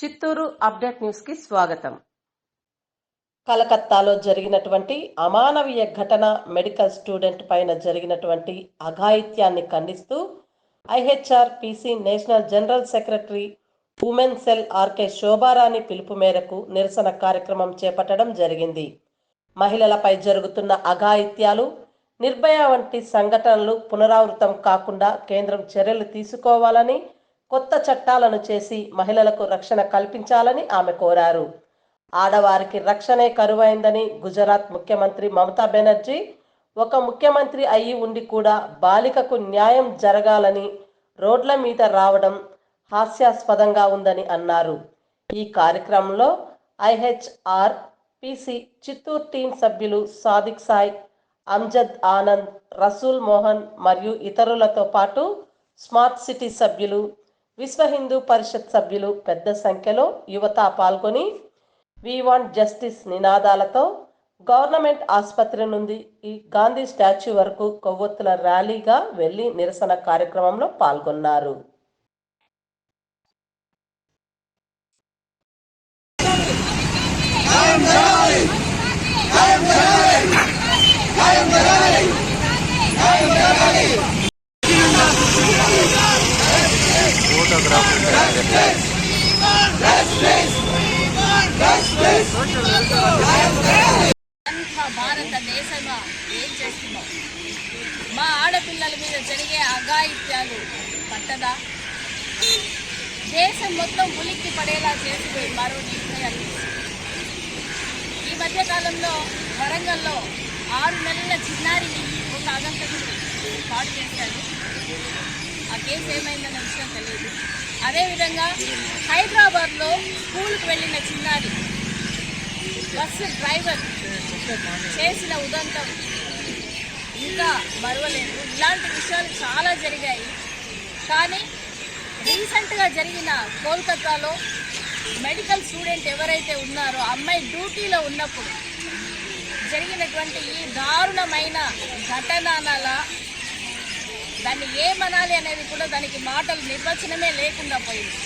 Chittoor update న్యూస్కి స్వాగతం. కలకత్తాలో జరిగినటువంటి అమానవీయ ఘటన మెడికల్ స్టూడెంట్ పైన జరిగినటువంటి అఘాయిత్యాన్ని ఖండిస్తూ IHR PC national general secretary women cell RK Shobharani పిలుపు మేరకు నిరసన కార్యక్రమం చేపట్టడం జరిగింది. మహిళలపై జరుగుతున్న అఘాయిత్యాలు నిర్భయ వంటి సంఘటనలు పునరావృతం కాకుండా కేంద్రం చర్యలు తీసుకోవాలని కొత్త చట్టాలను చేసి మహిళలకు రక్షణ కల్పించాలని ఆమె కోరారు. ఆడవారికి రక్షణే కరువైందని గుజరాత్ ముఖ్యమంత్రి మమతా బెనర్జీ ఒక ముఖ్యమంత్రి అయి ఉండి కూడా బాలికకు న్యాయం జరగాలని రోడ్ల మీద రావడం హాస్యాస్పదంగా ఉందని అన్నారు. ఈ కార్యక్రమంలో ఐహెచ్ఆర్ పిసి చిత్తూరు టీం సభ్యులు సాదిక్ సాయ్ అమ్జద్ ఆనంద్ రసూల్ మోహన్ మరియు ఇతరులతో పాటు స్మార్ట్ సిటీ సభ్యులు విశ్వ హిందూ పరిషత్ సభ్యులు పెద్ద సంఖ్యలో యువత పాల్గొని వీ వాంట్ జస్టిస్ నినాదాలతో గవర్నమెంట్ ఆసుపత్రి నుండి ఈ గాంధీ స్టాచ్యూ వరకు కొవ్వొత్తుల ర్యాలీగా వెళ్ళి నిరసన కార్యక్రమంలో పాల్గొన్నారు. భారతదేశమా ఏం చేస్తున్నాం మా ఆడపిల్లల మీద జరిగే అఘాయిత్యాలు పట్టదా? దేశం మొత్తం ఉలిక్కి పడేలా చేసుకుని మరో నిర్ణయాలు ఈ మధ్య కాలంలో వరంగల్లో ఆరు నెలల చిన్నారిని ఒక అగంతకుడు పాడు చేశాడు. కేసు ఏమైందన్న విషయం తెలియదు అదేవిధంగా హైదరాబాద్లో స్కూల్కి వెళ్ళిన చిన్నారి బస్సు డ్రైవర్ చేసిన ఉదంతం ఇంకా మరవలేదు. ఇలాంటి విషయాలు చాలా జరిగాయి. కానీ రీసెంట్గా జరిగిన కోల్కతాలో మెడికల్ స్టూడెంట్ ఎవరైతే ఉన్నారో అమ్మాయి డ్యూటీలో ఉన్నప్పుడు జరిగినటువంటి ఈ దారుణమైన ఘటనల దాన్ని ఏమనాలి అనేది కూడా దానికి మాటలు నిర్వచనమే లేకుండా పోయింది.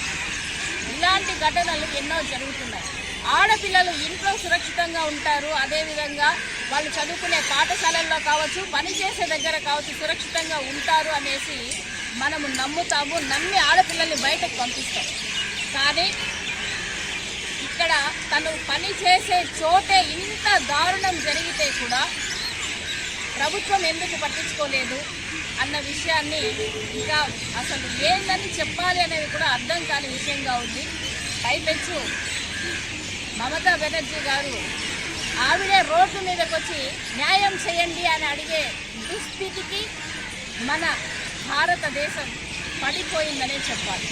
ఇలాంటి ఘటనలు ఎన్నో జరుగుతున్నాయి. ఆడపిల్లలు ఇంట్లో సురక్షితంగా ఉంటారు. అదేవిధంగా వాళ్ళు చదువుకునే పాఠశాలల్లో కావచ్చు పనిచేసే దగ్గర కావచ్చు సురక్షితంగా ఉంటారు అనేసి మనము నమ్ముతాము నమ్మి ఆడపిల్లల్ని బయటకు పంపిస్తాం. కానీ ఇక్కడ తను పని చేసే చోటే ఇంత దారుణం జరిగితే కూడా ప్రభుత్వం ఎందుకు పట్టించుకోలేదు? అన్న విషయాన్ని ఇంకా అసలు ఏందని చెప్పాలి అనేది కూడా అర్థం కాని విషయంగా ఉంది. పైపెచ్చు. మమతా బెనర్జీ గారు ఆవిడే రోడ్డు మీదకి వచ్చి న్యాయం చేయండి అని అడిగే దుస్థితికి మన భారతదేశం పడిపోయిందనే చెప్పాలి.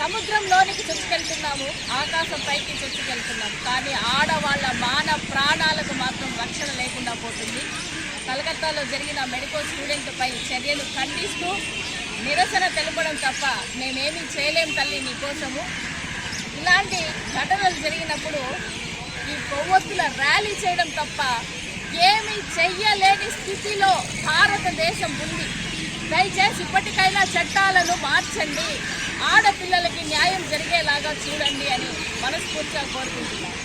సముద్రంలోనికి చొచ్చుకెళ్తున్నాము ఆకాశం పైకి చొచ్చుకెళ్తున్నాము కానీ ఆడవాళ్ళ మాన ప్రాణాలకు మాత్రం రక్షణ లేకుండా పోతుంది. కలకత్తాలో జరిగిన మెడికల్ స్టూడెంట్ పై చర్యలు ఖండిస్తూ నిరసన తెలపడం తప్ప మేమేమీ చేయలేం తల్లి నీకోసము ఇలాంటి ఘటనలు జరిగినప్పుడు ఈ కొవ్వొత్తుల ర్యాలీ చేయడం తప్ప ఏమీ చెయ్యలేని స్థితిలో భారతదేశం ఉంది. దయచేసి ఇప్పటికైనా చట్టాలను మార్చండి. ఆడపిల్లలకి న్యాయం జరిగేలాగా చూడండి అని మనస్ఫూర్తిగా కోరుకుంటున్నాను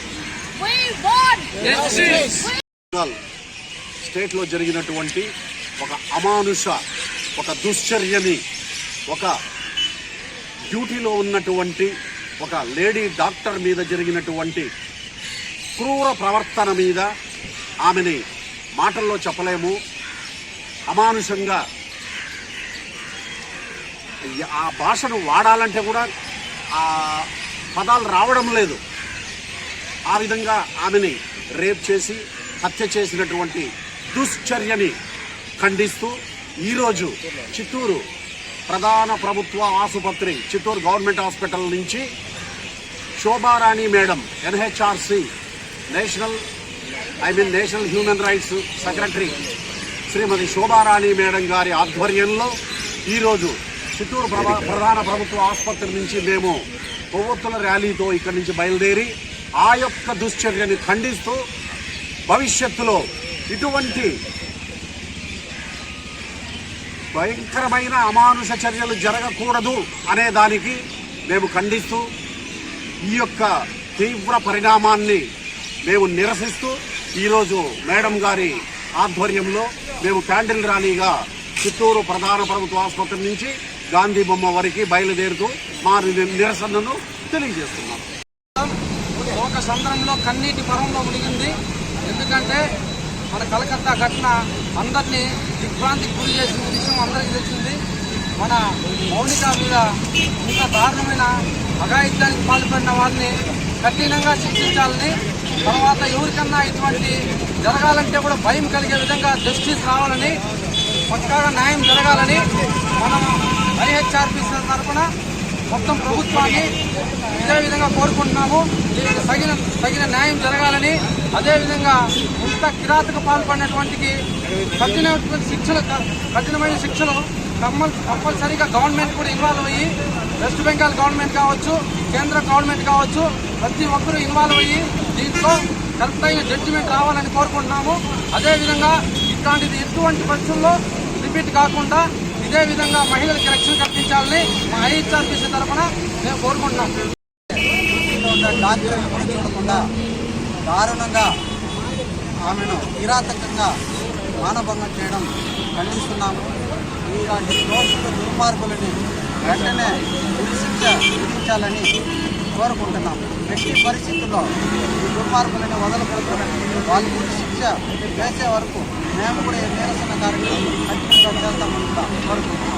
స్టేట్లో జరిగినటువంటి ఒక అమానుష ఒక దుశ్చర్యని ఒక డ్యూటీలో ఉన్నటువంటి ఒక లేడీ డాక్టర్ మీద జరిగినటువంటి క్రూర ప్రవర్తన మీద ఆమెని మాటల్లో చెప్పలేము. అమానుషంగా ఆ భాషను వాడాలంటే కూడా ఆ పదాలు రావడం లేదు. ఆ విధంగా ఆమెని రేప్ చేసి హత్య చేసినటువంటి దుశ్చర్యని ఖండిస్తూ ఈరోజు చిత్తూరు ప్రధాన ప్రభుత్వ ఆసుపత్రి చిత్తూరు గవర్నమెంట్ హాస్పిటల్ నుంచి Shobharani madam NHRC national I mean national human rights secretary Shrimati Shobharani madam గారి ఆధ్వర్యంలో ఈరోజు చిత్తూరు ప్రధాన ప్రభుత్వ ఆసుపత్రి నుంచి మేము కొవ్వొత్తుల ర్యాలీతో ఇక్కడి నుంచి బయలుదేరి ఆ యొక్క దుశ్చర్యని ఖండిస్తూ భవిష్యత్తులో ఇటువంటి భయంకరమైన అమానుష చర్యలు జరగకూడదు అనే దానికి మేము ఖండిస్తూ ఈ యొక్క తీవ్ర పరిణామాన్ని మేము నిరసిస్తూ ఈరోజు మేడం గారి ఆధ్వర్యంలో మేము క్యాండిల్ ర్యాలీగా చిత్తూరు ప్రధాన ప్రభుత్వ ఆసుపత్రి నుంచి గాంధీ బొమ్మ వరకు బయలుదేరుతూ మా నిరసనను తెలియజేస్తున్నాం. ఒక సందర్భంలో కన్నీటి పరంలో మునిగింది. ఎందుకంటే మన కలకత్తా ఘటన అందరినీ దిగ్భ్రాంతికి గురి చేసిన విషయం అందరికీ తెలిసింది. మన మౌనిక మీద ఇంత దారుణమైన అఘాయిత్యానికి పాల్పడిన వారిని కఠినంగా శిక్షించాలని తర్వాత ఎవరికన్నా ఇటువంటి జరగాలంటే కూడా భయం కలిగే విధంగా జస్టిస్ రావాలని పక్కాగా న్యాయం జరగాలని మనం ఐహెచ్ఆర్పిసి తరఫున మొత్తం ప్రభుత్వాన్ని ఇదే విధంగా కోరుకుంటున్నాము. దీనికి తగిన తగిన న్యాయం జరగాలని అదేవిధంగా ఇంత కిరాతకు పాల్పడినటువంటికి కఠినమైన శిక్షలు కఠినమైన శిక్షలు కంపల్ కంపల్సరీగా గవర్నమెంట్ కూడా ఇన్వాల్వ్ అయ్యి వెస్ట్ బెంగాల్ గవర్నమెంట్ కావచ్చు కేంద్ర గవర్నమెంట్ కావచ్చు ప్రతి ఒక్కరూ ఇన్వాల్వ్ అయ్యి దీంట్లో కరెక్ట్ అయిన జడ్జిమెంట్ రావాలని కోరుకుంటున్నాము. అదేవిధంగా ఇట్లాంటిది ఎటువంటి పరిస్థితుల్లో రిపీట్ కాకుండా ఇదే విధంగా మహిళలకి రక్షణ కల్పించాలని మా ఐహెచ్ఆర్పీసీ తరఫున మేము కోరుకుంటున్నాం. చూడకుండా దారుణంగా ఆమెను కిరాతకంగా మానభంగం చేయడం ఖండిస్తున్నాము. ఇలాంటి దోషులు దుర్మార్గులని వెంటనే ఉరిశిక్ష విధించాలని కోరుకుంటున్నాము. ఎట్టి పరిస్థితుల్లో ఈ దుర్మార్గులను వదలకూడదు వాళ్ళు శిక్ష వేసే వరకు మేము కూడా ఈ నిరసన కార్యక్రమం కంటిన్యూగా చేస్తామని కోరుకుంటున్నాం